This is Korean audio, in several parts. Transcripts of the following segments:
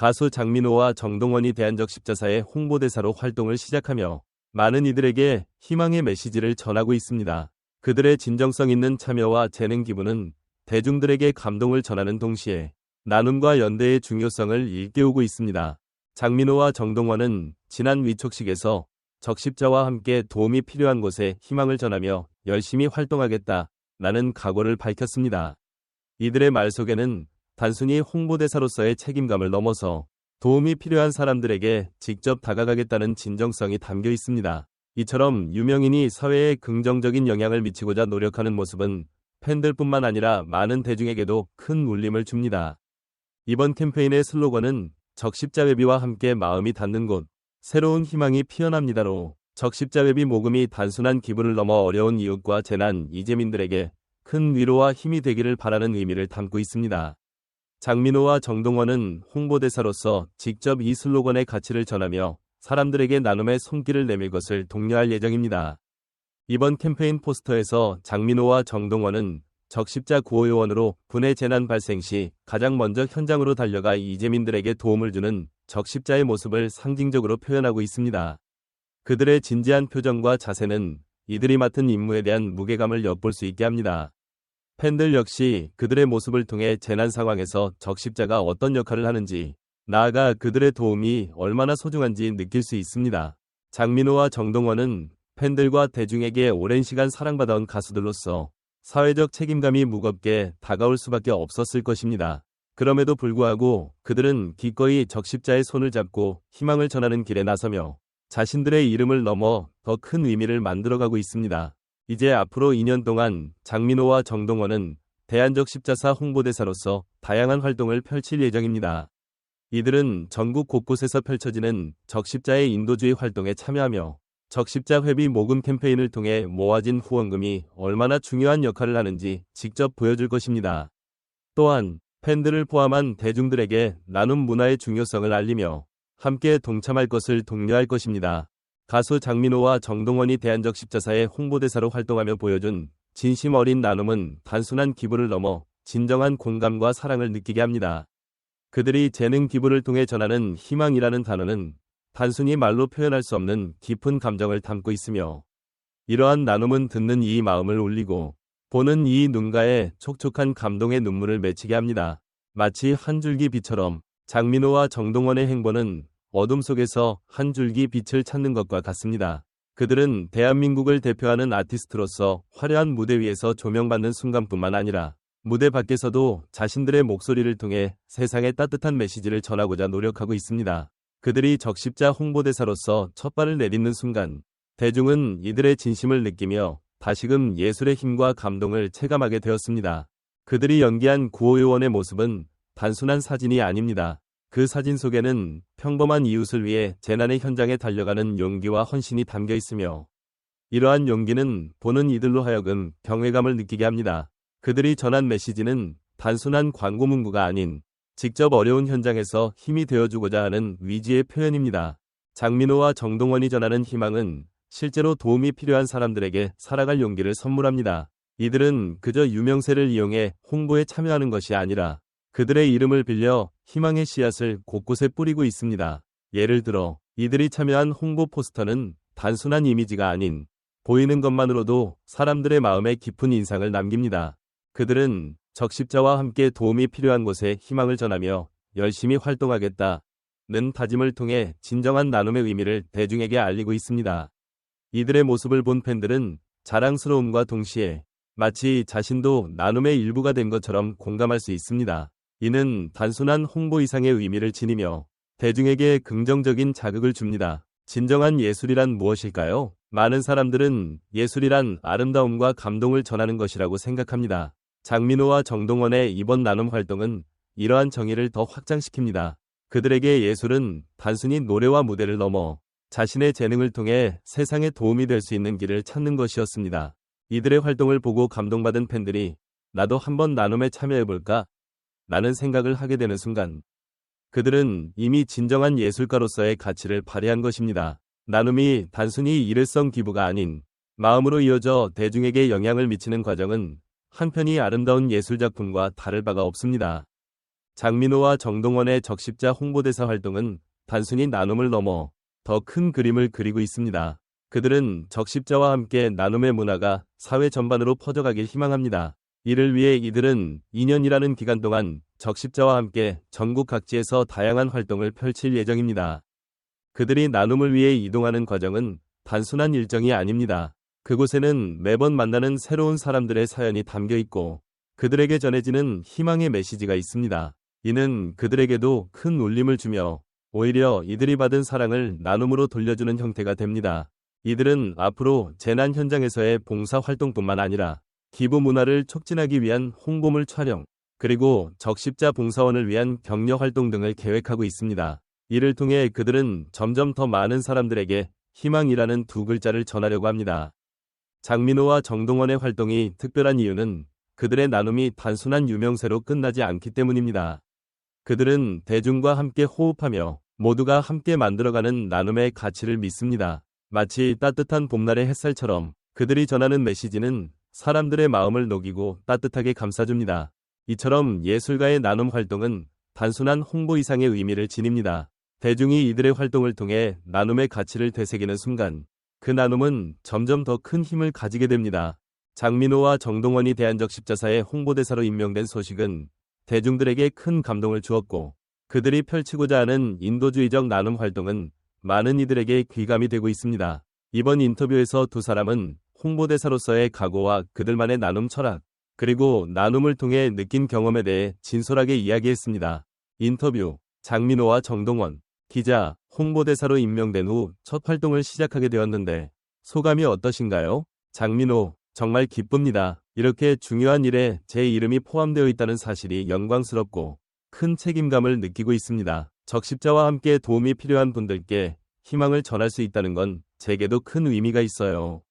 가수 장민호와 정동원이 대한적 십자사의 홍보대사로 활동을 시작하며 많은 이들에게 희망의 메시지를 전하고 있습니다. 그들의 진정성 있는 참여와 재능 기부는 대중들에게 감동을 전하는 동시에 나눔과 연대의 중요성을 일깨우고 있습니다. 장민호와 정동원은 지난 위촉식에서 적십자와 함께 도움이 필요한 곳에 희망을 전하며 열심히 활동하겠다 라는 각오를 밝혔습니다. 이들의 말 속에는 단순히 홍보대사로서의 책임감을 넘어서 도움이 필요한 사람들에게 직접 다가가겠다는 진정성이 담겨 있습니다. 이처럼 유명인이 사회에 긍정적인 영향을 미치고자 노력하는 모습은 팬들뿐만 아니라 많은 대중에게도 큰 울림을 줍니다. 이번 캠페인의 슬로건은 적십자 회비와 함께 마음이 닿는 곳, 새로운 희망이 피어납니다로 적십자 회비 모금이 단순한 기부를 넘어 어려운 이웃과 재난, 이재민들에게 큰 위로와 힘이 되기를 바라는 의미를 담고 있습니다. 장민호와 정동원은 홍보대사로서 직접 이 슬로건의 가치를 전하며 사람들에게 나눔의 손길을 내밀 것을 독려할 예정입니다. 이번 캠페인 포스터에서 장민호와 정동원은 적십자 구호요원으로 분해 재난 발생 시 가장 먼저 현장으로 달려가 이재민들에게 도움을 주는 적십자의 모습을 상징적으로 표현하고 있습니다. 그들의 진지한 표정과 자세는 이들이 맡은 임무에 대한 무게감을 엿볼 수 있게 합니다. 팬들 역시 그들의 모습을 통해 재난 상황에서 적십자가 어떤 역할을 하는지, 나아가 그들의 도움이 얼마나 소중한지 느낄 수 있습니다. 장민호와 정동원은 팬들과 대중에게 오랜 시간 사랑받아온 가수들로서 사회적 책임감이 무겁게 다가올 수밖에 없었을 것입니다. 그럼에도 불구하고 그들은 기꺼이 적십자의 손을 잡고 희망을 전하는 길에 나서며 자신들의 이름을 넘어 더 큰 의미를 만들어가고 있습니다. 이제 앞으로 2년 동안 장민호와 정동원은 대한적 십자사 홍보대사로서 다양한 활동을 펼칠 예정입니다. 이들은 전국 곳곳에서 펼쳐지는 적십자의 인도주의 활동에 참여하며 적십자 회비 모금 캠페인을 통해 모아진 후원금이 얼마나 중요한 역할을 하는지 직접 보여줄 것입니다. 또한 팬들을 포함한 대중들에게 나눔 문화의 중요성을 알리며 함께 동참할 것을 독려할 것입니다. 가수 장민호와 정동원이 대한적 십자사의 홍보대사로 활동하며 보여준 진심 어린 나눔은 단순한 기부를 넘어 진정한 공감과 사랑을 느끼게 합니다. 그들이 재능 기부를 통해 전하는 희망이라는 단어는 단순히 말로 표현할 수 없는 깊은 감정을 담고 있으며 이러한 나눔은 듣는 이 마음을 울리고 보는 이 눈가에 촉촉한 감동의 눈물을 맺히게 합니다. 마치 한 줄기 빛처럼 장민호와 정동원의 행보는 어둠 속에서 한 줄기 빛을 찾는 것과 같습니다. 그들은 대한민국을 대표하는 아티스트로서 화려한 무대 위에서 조명받는 순간뿐만 아니라 무대 밖에서도 자신들의 목소리를 통해 세상에 따뜻한 메시지를 전하고자 노력하고 있습니다. 그들이 적십자 홍보대사로서 첫 발을 내딛는 순간 대중은 이들의 진심을 느끼며 다시금 예술의 힘과 감동을 체감하게 되었습니다. 그들이 연기한 구호요원의 모습은 단순한 사진이 아닙니다. 그 사진 속에는 평범한 이웃을 위해 재난의 현장에 달려가는 용기와 헌신이 담겨 있으며 이러한 용기는 보는 이들로 하여금 경외감을 느끼게 합니다. 그들이 전한 메시지는 단순한 광고 문구가 아닌 직접 어려운 현장에서 힘이 되어주고자 하는 위지의 표현입니다. 장민호와 정동원이 전하는 희망은 실제로 도움이 필요한 사람들에게 살아갈 용기를 선물합니다. 이들은 그저 유명세를 이용해 홍보에 참여하는 것이 아니라 그들의 이름을 빌려 희망의 씨앗을 곳곳에 뿌리고 있습니다. 예를 들어 이들이 참여한 홍보 포스터는 단순한 이미지가 아닌 보이는 것만으로도 사람들의 마음에 깊은 인상을 남깁니다. 그들은 적십자와 함께 도움이 필요한 곳에 희망을 전하며 열심히 활동하겠다는 다짐을 통해 진정한 나눔의 의미를 대중에게 알리고 있습니다. 이들의 모습을 본 팬들은 자랑스러움과 동시에 마치 자신도 나눔의 일부가 된 것처럼 공감할 수 있습니다. 이는 단순한 홍보 이상의 의미를 지니며 대중에게 긍정적인 자극을 줍니다. 진정한 예술이란 무엇일까요? 많은 사람들은 예술이란 아름다움과 감동을 전하는 것이라고 생각합니다. 장민호와 정동원의 이번 나눔 활동은 이러한 정의를 더 확장시킵니다. 그들에게 예술은 단순히 노래와 무대를 넘어 자신의 재능을 통해 세상에 도움이 될 수 있는 길을 찾는 것이었습니다. 이들의 활동을 보고 감동받은 팬들이 나도 한번 나눔에 참여해볼까? 라는 생각을 하게 되는 순간 그들은 이미 진정한 예술가로서의 가치를 발휘한 것입니다. 나눔이 단순히 일회성 기부가 아닌 마음으로 이어져 대중에게 영향을 미치는 과정은 한편이 아름다운 예술작품과 다를 바가 없습니다. 장민호와 정동원의 적십자 홍보대사 활동은 단순히 나눔을 넘어 더 큰 그림을 그리고 있습니다. 그들은 적십자와 함께 나눔의 문화가 사회 전반으로 퍼져가길 희망합니다. 이를 위해 이들은 2년이라는 기간 동안 적십자와 함께 전국 각지에서 다양한 활동을 펼칠 예정입니다. 그들이 나눔을 위해 이동하는 과정은 단순한 일정이 아닙니다. 그곳에는 매번 만나는 새로운 사람들의 사연이 담겨 있고 그들에게 전해지는 희망의 메시지가 있습니다. 이는 그들에게도 큰 울림을 주며 오히려 이들이 받은 사랑을 나눔으로 돌려주는 형태가 됩니다. 이들은 앞으로 재난 현장에서의 봉사 활동뿐만 아니라 기부 문화를 촉진하기 위한 홍보물 촬영, 그리고 적십자 봉사원을 위한 격려 활동 등을 계획하고 있습니다. 이를 통해 그들은 점점 더 많은 사람들에게 희망이라는 두 글자를 전하려고 합니다. 장민호와 정동원의 활동이 특별한 이유는 그들의 나눔이 단순한 유명세로 끝나지 않기 때문입니다. 그들은 대중과 함께 호흡하며 모두가 함께 만들어가는 나눔의 가치를 믿습니다. 마치 따뜻한 봄날의 햇살처럼 그들이 전하는 메시지는 사람들의 마음을 녹이고 따뜻하게 감싸줍니다. 이처럼 예술가의 나눔 활동은 단순한 홍보 이상의 의미를 지닙니다. 대중이 이들의 활동을 통해 나눔의 가치를 되새기는 순간 그 나눔은 점점 더 큰 힘을 가지게 됩니다. 장민호와 정동원이 대한적 십자사의 홍보대사로 임명된 소식은 대중들에게 큰 감동을 주었고 그들이 펼치고자 하는 인도주의적 나눔 활동은 많은 이들에게 귀감이 되고 있습니다. 이번 인터뷰에서 두 사람은 홍보대사로서의 각오와 그들만의 나눔 철학, 그리고 나눔을 통해 느낀 경험에 대해 진솔하게 이야기했습니다. 인터뷰 장민호와 정동원 기자 홍보대사로 임명된 후 첫 활동을 시작하게 되었는데 소감이 어떠신가요? 장민호 정말 기쁩니다. 이렇게 중요한 일에 제 이름이 포함되어 있다는 사실이 영광스럽고 큰 책임감을 느끼고 있습니다. 적십자와 함께 도움이 필요한 분들께 희망을 전할 수 있다는 건 제게도 큰 의미가 있어요.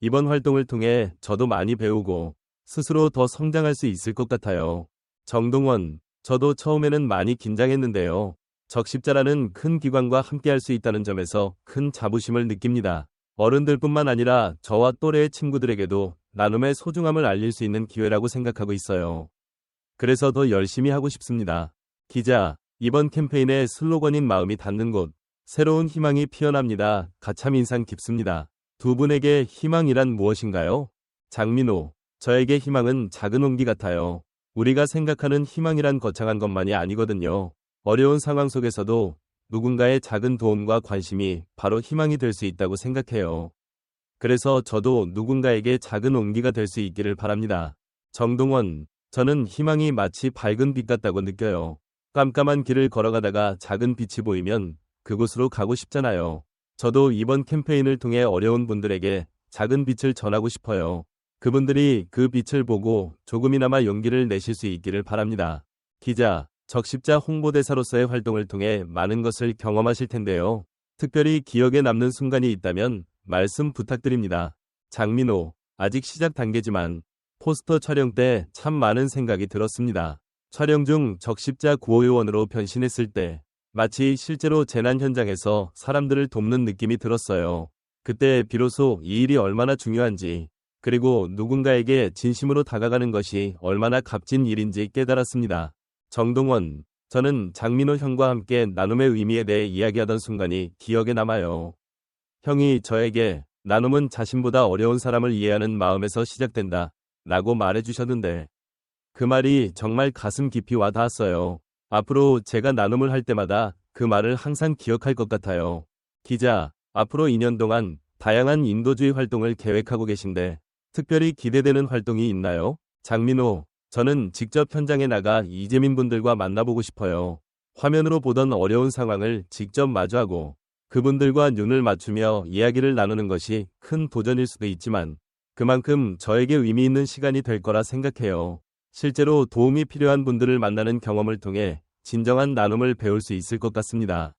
이번 활동을 통해 저도 많이 배우고 스스로 더 성장할 수 있을 것 같아요. 정동원, 저도 처음에는 많이 긴장했는데요. 적십자라는 큰 기관과 함께할 수 있다는 점에서 큰 자부심을 느낍니다. 어른들뿐만 아니라 저와 또래의 친구들에게도 나눔의 소중함을 알릴 수 있는 기회라고 생각하고 있어요. 그래서 더 열심히 하고 싶습니다. 기자, 이번 캠페인의 슬로건인 마음이 닿는 곳, 새로운 희망이 피어납니다. 가참 인상 깊습니다. 두 분에게 희망이란 무엇인가요? 장민호, 저에게 희망은 작은 온기 같아요. 우리가 생각하는 희망이란 거창한 것만이 아니거든요. 어려운 상황 속에서도 누군가의 작은 도움과 관심이 바로 희망이 될 수 있다고 생각해요. 그래서 저도 누군가에게 작은 온기가 될 수 있기를 바랍니다. 정동원, 저는 희망이 마치 밝은 빛 같다고 느껴요. 깜깜한 길을 걸어가다가 작은 빛이 보이면 그곳으로 가고 싶잖아요. 저도 이번 캠페인을 통해 어려운 분들에게 작은 빛을 전하고 싶어요. 그분들이 그 빛을 보고 조금이나마 용기를 내실 수 있기를 바랍니다. 기자, 적십자 홍보대사로서의 활동을 통해 많은 것을 경험하실 텐데요. 특별히 기억에 남는 순간이 있다면 말씀 부탁드립니다. 장민호, 아직 시작 단계지만 포스터 촬영 때 참 많은 생각이 들었습니다. 촬영 중 적십자 구호요원으로 변신했을 때 마치 실제로 재난 현장에서 사람들을 돕는 느낌이 들었어요. 그때 비로소 이 일이 얼마나 중요한지 그리고 누군가에게 진심으로 다가가는 것이 얼마나 값진 일인지 깨달았습니다. 정동원, 저는 장민호 형과 함께 나눔의 의미에 대해 이야기하던 순간이 기억에 남아요. 형이 저에게 나눔은 자신보다 어려운 사람을 이해하는 마음에서 시작된다. 라고 말해주셨는데 그 말이 정말 가슴 깊이 와 닿았어요. 앞으로 제가 나눔을 할 때마다 그 말을 항상 기억할 것 같아요. 기자, 앞으로 2년 동안 다양한 인도주의 활동을 계획하고 계신데 특별히 기대되는 활동이 있나요? 장민호, 저는 직접 현장에 나가 이재민 분들과 만나보고 싶어요. 화면으로 보던 어려운 상황을 직접 마주하고 그분들과 눈을 맞추며 이야기를 나누는 것이 큰 도전일 수도 있지만 그만큼 저에게 의미 있는 시간이 될 거라 생각해요. 실제로 도움이 필요한 분들을 만나는 경험을 통해 진정한 나눔을 배울 수 있을 것 같습니다.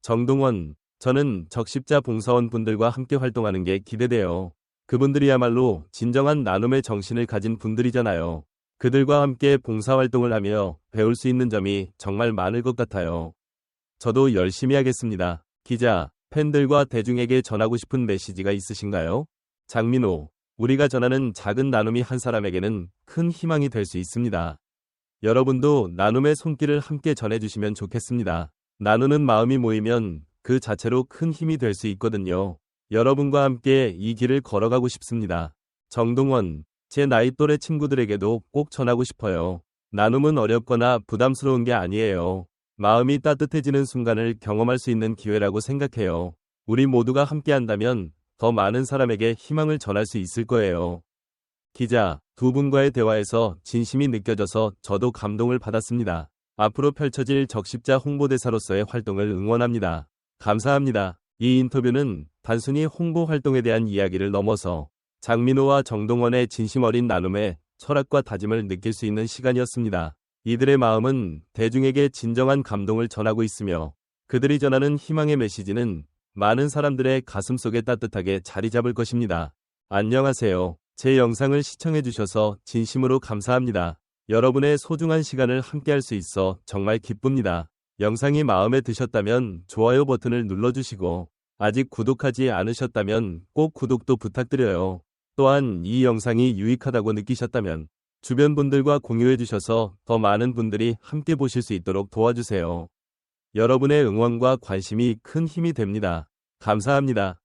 정동원, 저는 적십자 봉사원 분들과 함께 활동하는 게 기대돼요. 그분들이야말로 진정한 나눔의 정신을 가진 분들이잖아요. 그들과 함께 봉사활동을 하며 배울 수 있는 점이 정말 많을 것 같아요. 저도 열심히 하겠습니다. 기자, 팬들과 대중에게 전하고 싶은 메시지가 있으신가요? 장민호, 우리가 전하는 작은 나눔이 한 사람에게는 큰 희망이 될 수 있습니다. 여러분도 나눔의 손길을 함께 전해주시면 좋겠습니다. 나누는 마음이 모이면 그 자체로 큰 힘이 될 수 있거든요. 여러분과 함께 이 길을 걸어가고 싶습니다. 정동원, 제 나이 또래 친구들에게도 꼭 전하고 싶어요. 나눔은 어렵거나 부담스러운 게 아니에요. 마음이 따뜻해지는 순간을 경험할 수 있는 기회라고 생각해요. 우리 모두가 함께 한다면 더 많은 사람에게 희망을 전할 수 있을 거예요. 기자, 두 분과의 대화에서 진심이 느껴져서 저도 감동을 받았습니다. 앞으로 펼쳐질 적십자 홍보대사로서의 활동을 응원합니다. 감사합니다. 이 인터뷰는 단순히 홍보 활동에 대한 이야기를 넘어서 장민호와 정동원의 진심 어린 나눔에 철학과 다짐을 느낄 수 있는 시간이었습니다. 이들의 마음은 대중에게 진정한 감동을 전하고 있으며 그들이 전하는 희망의 메시지는 많은 사람들의 가슴 속에 따뜻하게 자리 잡을 것입니다. 안녕하세요. 제 영상을 시청해주셔서 진심으로 감사합니다. 여러분의 소중한 시간을 함께할 수 있어 정말 기쁩니다. 영상이 마음에 드셨다면 좋아요 버튼을 눌러주시고 아직 구독하지 않으셨다면 꼭 구독도 부탁드려요. 또한 이 영상이 유익하다고 느끼셨다면 주변 분들과 공유해 주셔서 더 많은 분들이 함께 보실 수 있도록 도와주세요. 여러분의 응원과 관심이 큰 힘이 됩니다. 감사합니다.